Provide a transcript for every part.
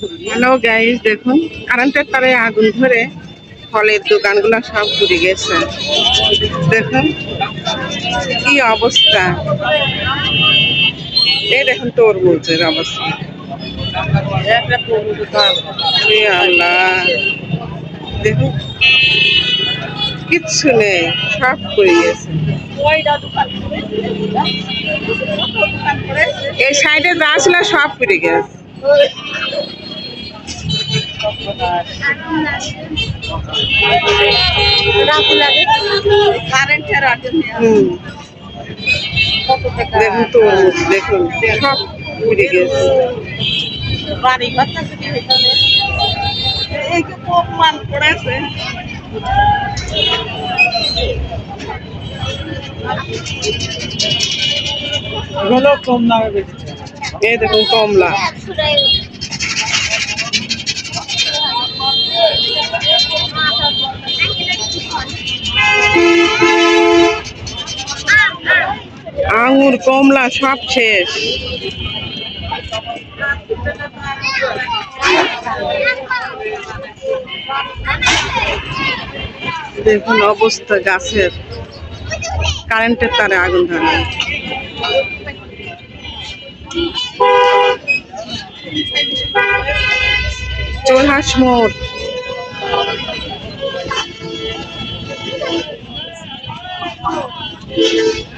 Hello guys দেখুন কারেন্টের তারে আগুন ধরে ফলের দোকানগুলো সব পুড়ে গেছে। দেখুন, কি অবস্থা। এই দেখুন, তরমুজের অবস্থা। আল্লাহ। দেখুন, কিচ্ছু নেই, সব পুড়ে গেছে। এই সাইডে যা ছিল সব পুড়ে গেছে। দেখুন তরমুজ দেখুন সব পুড়ে গেছে বাড়ি ঘরটা যদি হইতালে এই যে অপমান করেছে এগুলো কম এই দেখুন কমলা। আঙুর কমলা, সব শেষ। দেখুন অবস্থা গাছের। কারেন্টের তারে আগুন ধরে। চোরহাস মোড় গাড়ি মানে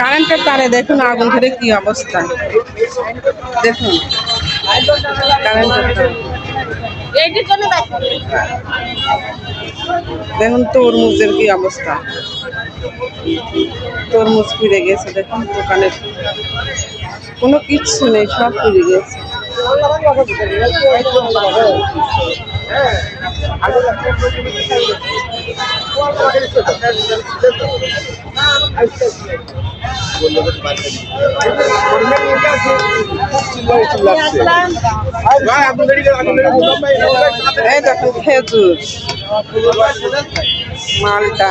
কারেন্টের তারে দেখুন আগুন ধরে কি অবস্থা। দেখুন কারেন্টের তারে। দেখুন তরমুজের কি অবস্থা। তরমুজ ফিরে গেছে দেখুন দোকানের কোনো কিচ্ছু নেই সব ফিরে গেছে। খেজুর। মালটা।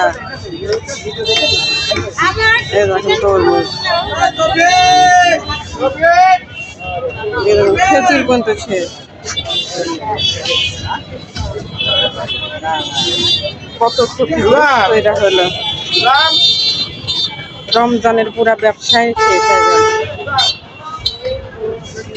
খেজুর পর্যন্ত কত ক্ষতিগ্রস্ত এটা হলো। রমজানের পুরা ব্যবসায় শেষ হয়ে গেল